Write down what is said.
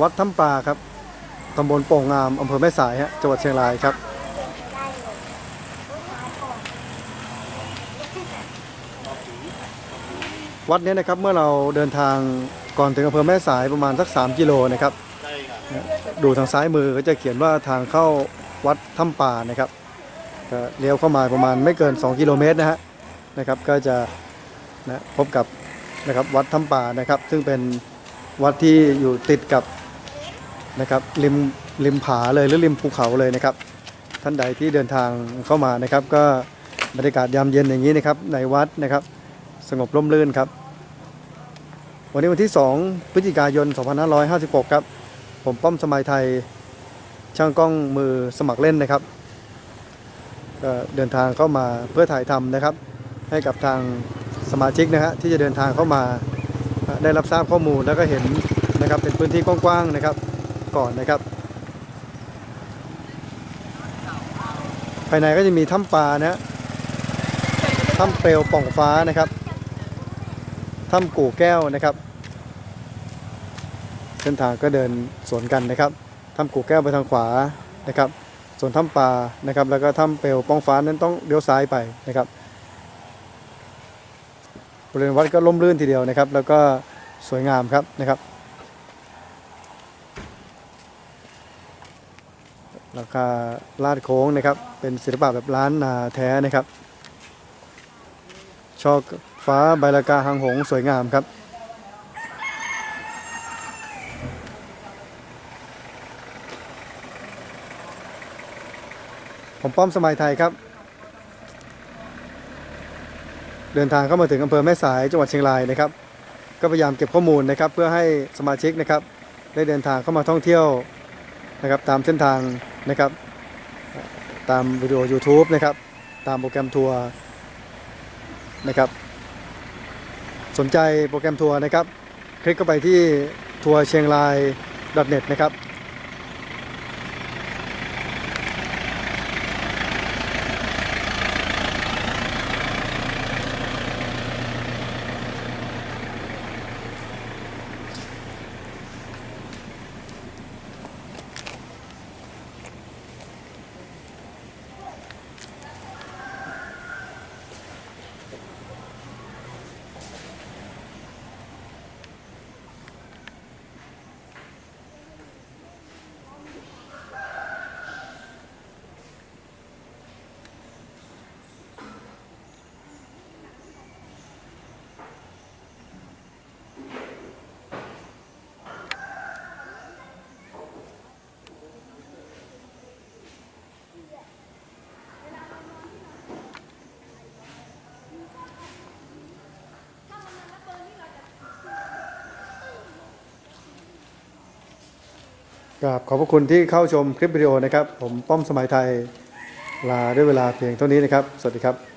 วัดถ้ำปลาครับตำบลโป่งงามอำเภอแม่สายฮะจังหวัดเชียงรายครับ วัดนี้นะครับเมื่อเราเดินทางก่อนถึงอำเภอแม่สายประมาณสัก 3 กิโลนะครับดูทางซ้ายมือก็จะเขียนว่าทางเข้าวัดถ้ำป่านะครับก็เลี้ยวเข้ามาประมาณไม่เกิน 2 กิโลเมตรนะฮะนะครับก็จะนะพบกับนะครับวัดถ้ำป่านะครับ ซึ่งเป็นวัดที่อยู่ติดกับ นะครับริมริมผาเลยหรือริมภูเขาเลยนะครับ ท่านใดที่เดินทางเข้ามานะครับ ก็บรรยากาศยามเย็นอย่างนี้นะครับในวัดนะครับ สงบร่มรื่นครับ วันนี้วันที่ 2 พฤศจิกายน 2556 ครับ ผมป้อมสมัยไทยช่างกล้องมือสมัครเล่นนะครับก็เดินทางเข้ามาเพื่อถ่ายทำนะครับ ให้กับทางสมาชิกนะฮะที่จะเดินทางเข้ามาได้รับทราบข้อมูลแล้วก็เห็นนะครับเป็นพื้นที่กว้างๆนะครับ ก่อนนะครับ ภายในก็จะมีถ้ำปลานะถ้ำเปลวป่องฟ้านะครับถ้ำกู่แก้วนะครับ เส้นทางก็เดินสวนกันนะครับถ้ำกู่แก้วไปทางขวานะครับ ส่วนถ้ำปลานะครับ แล้วก็ถ้ำเปลวป้องฟ้านั้นต้องเลี้ยวซ้ายไปนะครับบริเวณวัดก็ร่มรื่นทีเดียวนะครับ แล้วก็สวยงามครับนะครับ ราคาลาดโค้งนะครับ เป็นศิลปะแบบล้านนาแท้นะครับช่อฟ้าใบละกาหางหงสวยงามครับ ผมป้อมสมัยไทยครับ เดินทางเข้ามาถึงอำเภอแม่สายจังหวัดเชียงรายนะครับ ก็พยายามเก็บข้อมูลนะครับ เพื่อให้สมาชิกนะครับ ได้เดินทางเข้ามาท่องเที่ยวนะครับตามเส้นทาง นะครับ ตามวิดีโอ YouTube นะครับ ตามโปรแกรมทัวร์นะครับ สนใจโปรแกรมทัวร์นะครับ คลิกเข้าไปที่ทัวร์เชียงราย .net นะครับ กราบขอบพระคุณที่เข้าชมคลิปวิดีโอนะครับ ผมป้อมสมัยไทยลาด้วยเวลาเพียงเท่านี้นะครับ สวัสดีครับ